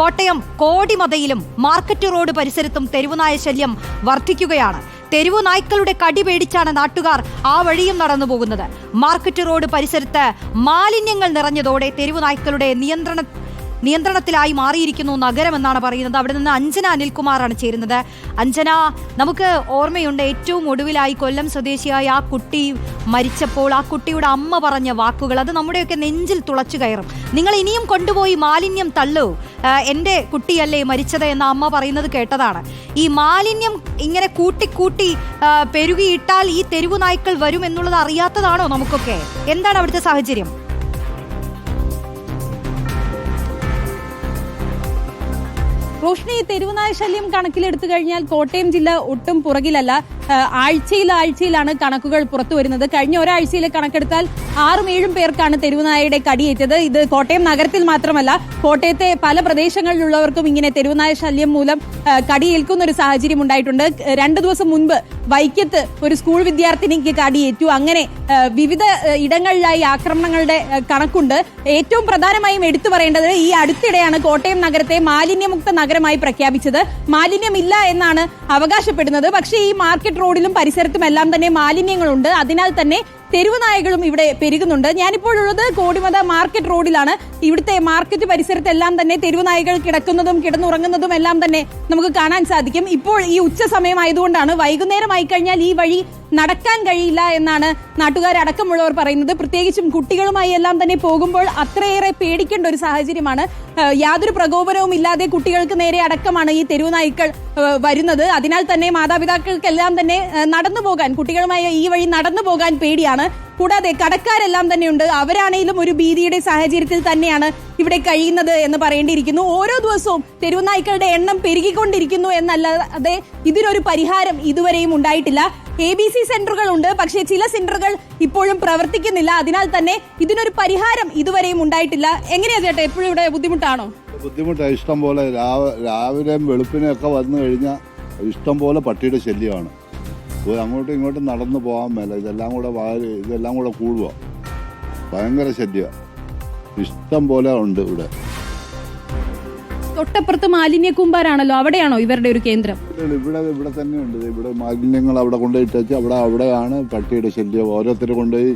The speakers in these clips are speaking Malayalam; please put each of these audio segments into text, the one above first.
കോട്ടയം കോടിമതയിലും മാർക്കറ്റ് റോഡ് പരിസരത്തും തെരുവുനായ ശല്യം വർദ്ധിക്കുകയാണ്. തെരുവു നായ്ക്കളുടെ കടി പേടിച്ചാണ് നാട്ടുകാർ ആ വഴിയും നടന്നു പോകുന്നത്. മാർക്കറ്റ് റോഡ് പരിസരത്ത് മാലിന്യങ്ങൾ നിറഞ്ഞതോടെ തെരുവു നായ്ക്കളുടെ നിയന്ത്രണ നിയന്ത്രണത്തിലായി മാറിയിരിക്കുന്നു നഗരമെന്നാണ് പറയുന്നത്. അവിടെ നിന്ന് അഞ്ജന അനിൽകുമാറാണ് ചേരുന്നത്. അഞ്ജന നമുക്ക് ഓർമ്മയുണ്ട് ഏറ്റവും ഒടുവിലായി കൊല്ലം സ്വദേശിയായ ആ കുട്ടി മരിച്ചപ്പോൾ ആ കുട്ടിയുടെ അമ്മ പറഞ്ഞ വാക്കുകൾ. അത് നമ്മുടെയൊക്കെ നെഞ്ചിൽ തുളച്ചു കയറും. നിങ്ങൾ ഇനിയും കൊണ്ടുപോയി മാലിന്യം തള്ളൂ. എന്റെ കുട്ടിയല്ലേ മരിച്ചത് എന്ന അമ്മ പറയുന്നത് കേട്ടതാണ്. ഈ മാലിന്യം ഇങ്ങനെ കൂട്ടിക്കൂട്ടി പെരുകിയിട്ടാൽ ഈ തെരുവു നായ്ക്കൾ വരും എന്നുള്ളത് അറിയാത്തതാണോ നമുക്കൊക്കെ? എന്താണ് അവിടുത്തെ സാഹചര്യം? റോഷ്നി തെരുവുനായ ശല്യം കണക്കിലെടുത്തു കഴിഞ്ഞാൽ കോട്ടയം ജില്ല ഒട്ടും പുറകിലല്ല. ആഴ്ചയിൽ ആഴ്ചയിലാണ് കണക്കുകൾ പുറത്തു വരുന്നത്. കഴിഞ്ഞ ഒരാഴ്ചയിലെ കണക്കെടുത്താൽ ആറും ഏഴും പേർക്കാണ് തെരുവുനായയുടെ കടിയേറ്റത്. ഇത് കോട്ടയം നഗരത്തിൽ മാത്രമല്ല കോട്ടയത്തെ പല പ്രദേശങ്ങളിലുള്ളവർക്കും ഇങ്ങനെ തെരുവുനായ ശല്യം മൂലം കടിയേൽക്കുന്ന ഒരു സാഹചര്യം ഉണ്ടായിട്ടുണ്ട്. രണ്ടു ദിവസം മുൻപ് വൈക്കത്ത് ഒരു സ്കൂൾ വിദ്യാർത്ഥിനിക്ക് കടിയേറ്റു. അങ്ങനെ വിവിധ ഇടങ്ങളിലായി ആക്രമണങ്ങളുടെ കണക്കുണ്ട്. ഏറ്റവും പ്രധാനമായും എടുത്തു പറയേണ്ടത് ഈ അടുത്തിടെയാണ് കോട്ടയം നഗരത്തെ മാലിന്യമുക്ത നഗരമായി പ്രഖ്യാപിച്ചത്. മാലിന്യമില്ല എന്നാണ് അവകാശപ്പെടുന്നത്. പക്ഷേ ഈ മാർക്കറ്റ് റോഡിലും പരിസരത്തും എല്ലാം തന്നെ മാലിന്യങ്ങളുണ്ട്. അതിനാൽ തന്നെ തെരുവ് നായകളും ഇവിടെ പെരുകുന്നുണ്ട്. ഞാനിപ്പോഴുള്ളത് കോടിമത മാർക്കറ്റ് റോഡിലാണ്. ഇവിടുത്തെ മാർക്കറ്റ് പരിസരത്തെല്ലാം തന്നെ തെരുവ് നായകൾ കിടക്കുന്നതും കിടന്നുറങ്ങുന്നതും എല്ലാം തന്നെ നമുക്ക് കാണാൻ സാധിക്കും. ഇപ്പോൾ ഈ ഉച്ച സമയമായതുകൊണ്ടാണ് വൈകുന്നേരം ആയി കഴിഞ്ഞാൽ ഈ വഴി നടക്കാൻ കഴിയില്ല എന്നാണ് നാട്ടുകാരടക്കമുള്ളവർ പറയുന്നത്. പ്രത്യേകിച്ചും കുട്ടികളുമായി എല്ലാം തന്നെ പോകുമ്പോൾ അത്രയേറെ പേടിക്കേണ്ട ഒരു സാഹചര്യമാണ്. യാതൊരു പ്രകോപനവും ഇല്ലാതെ കുട്ടികൾക്ക് നേരെ അടക്കമാണ് ഈ തെരുവ് നായ്ക്കൾ വരുന്നത്. അതിനാൽ തന്നെ മാതാപിതാക്കൾക്കെല്ലാം തന്നെ നടന്നു പോകാൻ കുട്ടികളുമായി ഈ വഴി നടന്നു പോകാൻ പേടിയാണ്. കൂടാതെ കടക്കാരെല്ലാം തന്നെയുണ്ട്. അവരാണെങ്കിലും ഒരു ഭീതിയുടെ സാഹചര്യത്തിൽ തന്നെയാണ് ഇവിടെ കഴിയുന്നത് എന്ന് പറയേണ്ടിയിരിക്കുന്നു. ഓരോ ദിവസവും തെരുവുനായ്ക്കളുടെ എണ്ണം പെരുകിക്കൊണ്ടിരിക്കുന്നു എന്നല്ലാതെ ഇതിനൊരു പരിഹാരം ഇതുവരെയും ഉണ്ടായിട്ടില്ല. എ ബി സി സെന്ററുകൾ ഉണ്ട് പക്ഷേ ചില സെന്ററുകൾ ഇപ്പോഴും പ്രവർത്തിക്കുന്നില്ല. അതിനാൽ തന്നെ ഇതിനൊരു പരിഹാരം ഇതുവരെയും ഉണ്ടായിട്ടില്ല. എങ്ങനെയാ ചേട്ടാ എപ്പോഴും ഇവിടെ ബുദ്ധിമുട്ടാണോ? ബുദ്ധിമുട്ടാണ്. ഇഷ്ടം പോലെ രാവിലെ രാവിലെയും വെളുപ്പിനെയൊക്കെ വന്നു കഴിഞ്ഞാൽ ഇഷ്ടം പോലെ പട്ടിയുടെ ശല്യമാണ്. അങ്ങോട്ടും ഇങ്ങോട്ടും നടന്നു പോകാൻ മേല. ഇതെല്ലാം കൂടെ ഇതെല്ലാം കൂടെ കൂടുക ഭയങ്കര ശല്യമാണ് ഇഷ്ടം പോലെ ഉണ്ട് ഇവിടെ. തൊട്ടപ്പുറത്ത് മാലിന്യ കൂമ്പാരാണല്ലോ അവിടെയാണോ ഇവരുടെ ഒരു കേന്ദ്രം? ഇവിടെ ഇവിടെ തന്നെയുണ്ട്. തന്നെ ഉണ്ട് ഇവിടെ മാലിന്യങ്ങൾ അവിടെ കൊണ്ടുപോയിട്ട് അവിടെ അവിടെയാണ് പട്ടിയുടെ ശല്യം. ഓരോരുത്തർ കൊണ്ടുപോയി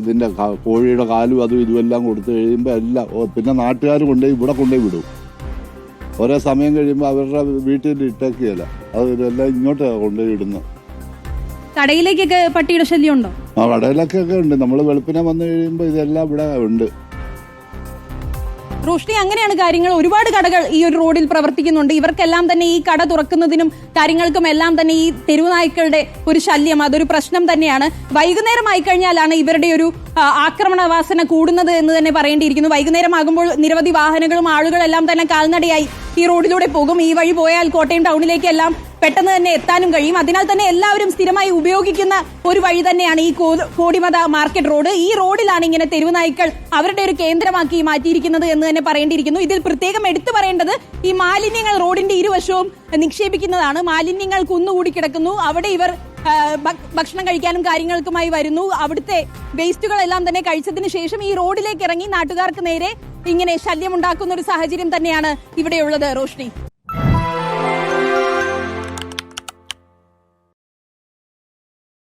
ഇതിന്റെ കോഴിയുടെ കാലും അതും ഇതുമെല്ലാം കൊടുത്തു കഴിയുമ്പോൾ എല്ലാം പിന്നെ നാട്ടുകാർ കൊണ്ടുപോയി ഇവിടെ കൊണ്ടുപോയി വിടും. ഓരോ സമയം കഴിയുമ്പോൾ അവരുടെ വീട്ടിൽ ഇട്ടേക്കുകയല്ല. അത് ഇതെല്ലാം ഇങ്ങോട്ട് കൊണ്ടുപോയി ഇടുന്നു കടയിലേക്കൊക്കെ പട്ടിയുടെ ശല്യം ഉണ്ടോ? ആ കടയിലൊക്കെ ഉണ്ട്. നമ്മൾ വെളുപ്പിനെ വന്നു കഴിയുമ്പോൾ ഇതെല്ലാം ഇവിടെ ഉണ്ട്. റോഷ്നി അങ്ങനെയാണ് കാര്യങ്ങൾ. ഒരുപാട് കടകൾ ഈ ഒരു റോഡിൽ പ്രവർത്തിക്കുന്നുണ്ട്. ഇവർക്കെല്ലാം തന്നെ ഈ കട തുറക്കുന്നതിനും കാര്യങ്ങൾക്കും എല്ലാം തന്നെ ഈ തെരുവുനായ്ക്കളുടെ ഒരു ശല്യം അതൊരു പ്രശ്നം തന്നെയാണ്. വൈകുന്നേരം ആയി കഴിഞ്ഞാലാണ് ഇവരുടെ ഒരു ആക്രമണവാസന ആക്രമണ വാസന കൂടുന്നത് എന്ന് തന്നെ പറയേണ്ടിയിരിക്കുന്നു. വൈകുന്നേരം ആകുമ്പോൾ നിരവധി വാഹനങ്ങളും ആളുകളെല്ലാം തന്നെ കാൽനടയായി ഈ റോഡിലൂടെ പോകും. ഈ വഴി പോയാൽ കോട്ടയം ടൗണിലേക്കെല്ലാം പെട്ടെന്ന് തന്നെ എത്താനും കഴിയും. അതിനാൽ തന്നെ എല്ലാവരും സ്ഥിരമായി ഉപയോഗിക്കുന്ന ഒരു വഴി തന്നെയാണ് ഈ കോടിമത മാർക്കറ്റ് റോഡ്. ഈ റോഡിലാണ് ഇങ്ങനെ തെരുവുനായ്ക്കൾ അവരുടെ ഒരു കേന്ദ്രമാക്കി മാറ്റിയിരിക്കുന്നത് എന്ന് തന്നെ പറയേണ്ടിയിരിക്കുന്നു. ഇതിൽ പ്രത്യേകം എടുത്തു പറയേണ്ടത് ഈ മാലിന്യങ്ങൾ റോഡിന്റെ ഇരുവശവും നിക്ഷേപിക്കുന്നതാണ്. മാലിന്യങ്ങൾ കുന്നുകൂടി കിടക്കുന്നു. അവിടെ ഇവർ ഭക്ഷണം കഴിക്കാനും കാര്യങ്ങൾക്കുമായി വരുന്നു. അവിടുത്തെ വേസ്റ്റുകളെല്ലാം തന്നെ കഴിച്ചതിന് ശേഷം ഈ റോഡിലേക്ക് ഇറങ്ങി നാട്ടുകാർക്ക് നേരെ ഇങ്ങനെ ശല്യമുണ്ടാക്കുന്ന ഒരു സാഹചര്യം തന്നെയാണ് ഇവിടെയുള്ളത് റോഷ്നി.